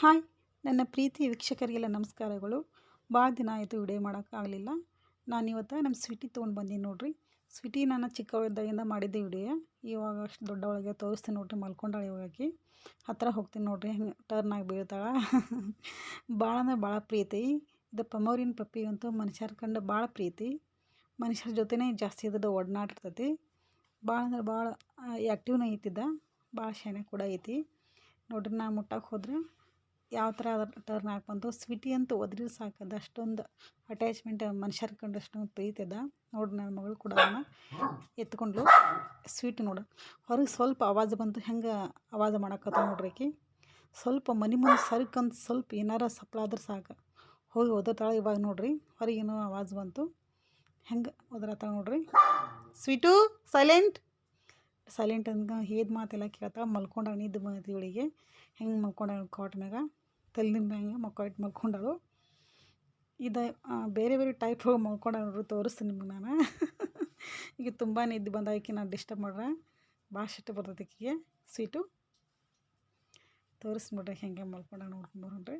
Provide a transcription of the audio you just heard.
Hi, ನನ್ನ ಪ್ರೀತಿ ವೀಕ್ಷಕರಿಗೆಲ್ಲ ನಮಸ್ಕಾರಗಳು. ಭಾಳ ದಿನ ಆಯಿತು ವಿಡಿಯೋ ಮಾಡೋಕ್ಕಾಗಲಿಲ್ಲ. ನಾನಿವತ್ತು ನಮ್ಮ ಸ್ವೀಟಿ ತೊಗೊಂಡು ಬಂದೀನಿ ನೋಡಿರಿ. ಸ್ವೀಟಿ ನಾನು ಚಿಕ್ಕವಳಿದ್ದಾಗಿಂದ ಮಾಡಿದ್ದೆ ವಿಡಿಯೋ. ಇವಾಗ ಅಷ್ಟು ದೊಡ್ಡವಳಿಗೆ ತೋರಿಸ್ತೀನಿ ನೋಡಿರಿ, ಮಲ್ಕೊಂಡಾಳೆ ಇವಾಗಿ ಹತ್ತಿರ ಹೋಗ್ತೀನಿ ನೋಡಿರಿ, ಹೆಂಗೆ ಟರ್ನ್ ಆಗಿ ಬೀಳ್ತಾಳೆ. ಭಾಳ ಅಂದ್ರೆ ಭಾಳ ಪ್ರೀತಿ. ಇದು ಪಮೋರಿನ್ ಪಪ್ಪಿ ಅಂತೂ ಮನುಷ್ಯರ ಕಂಡು ಭಾಳ ಪ್ರೀತಿ. ಮನುಷ್ಯರ ಜೊತೆನೇ ಜಾಸ್ತಿ ಇದ್ದದ್ದು ಒಡನಾಟ ಇರ್ತೈತಿ. ಭಾಳ ಅಂದ್ರೆ ಭಾಳ ಆ್ಯಕ್ಟಿವ್ನ ಐತಿದ್ದ ಭಾಳ ಶಾನೆ ಕೂಡ ಐತಿ. ನೋಡ್ರಿ ನಾ ಮುಟ್ಟಕ್ಕೆ ಹೋದ್ರೆ ಯಾವ ಥರ ಟರ್ನ್ ಆಗಿ ಬಂತು? ಸ್ವೀಟಿ ಅಂತೂ ಒದ್ರಿ ಸಾಕದ ಅಷ್ಟೊಂದು ಅಟ್ಯಾಚ್ಮೆಂಟ್ ಮನುಷ್ಯರ ಕಂಡು ಅಷ್ಟೊಂದು ಪ್ರೀತಿದ ನೋಡಿ ನನ್ನ ಮಗಳು ಕೂಡ ಅದನ್ನ ಎತ್ಕೊಂಡ್ಲು. ಸ್ವೀಟ್ ನೋಡು. ಹೊರಗೆ ಸ್ವಲ್ಪ ಆವಾಜ್ ಬಂತು. ಹೆಂಗೆ ಆವಾಜ್ ಮಾಡಕತ್ತ ನೋಡ್ರಿಕಿ ಸ್ವಲ್ಪ ಮನೆ ಮುಂದೆ ಸರ್ಕಂತ ಸ್ವಲ್ಪ ಏನಾರ ಸಪ್ಲಾದ್ರೆ ಸಾಕು. ಹೋಗಿ ಒದರ್ತಾಳೆ ಇವಾಗ ನೋಡ್ರಿ. ಹೊರಗೇನೋ ಆವಾಜ್ ಬಂತು. ಹೆಂಗೆ ಓದ್ರತ್ತ ನೋಡ್ರಿ. ಸ್ವೀಟು ಸೈಲೆಂಟ್ ಸೈಲೆಂಟ್ ಅಂದ್ಕ ಏದು ಮಾತೆಲ್ಲ ಕೇಳ್ತಾಳೆ. ಮಲ್ಕೊಂಡು ನಿದ್ದೆ ಬಂದೈತಿ ಇವಳಿಗೆ. ಹೆಂಗೆ ಮಲ್ಕೊಂಡು ಕಾಟ್ ಮ್ಯಾಗ? ತಲೆದಿಂದ ಹಂಗೆ ಮಕ್ಕ ಇಟ್ಟು ಮಲ್ಕೊಂಡಾಳು ಇದು ಬೇರೆ ಬೇರೆ ಟೈಪ್ ನೋಡ್ರಿ ತೋರಿಸ್ತೀನಿ ನಿಮ್ಗೆ ನಾನು. ಈಗ ತುಂಬ ನಿದ್ದೆ ಆಕೆ ನಾನು ಡಿಸ್ಟರ್ಬ್ ಮಾಡ್ರೆ. ಭಾಳ ಸಿಟ್ಟು ಬರ್ತೈತಿ ಸೀಟು ಸ್ವೀಟು ತೋರಿಸ್ಬಿಡ್ರಿ ಹೆಂಗೆ ಮಲ್ಕೊಂಡು ನೋಡ್ಕೊಂಡು ಬರೋಣ್ರಿ.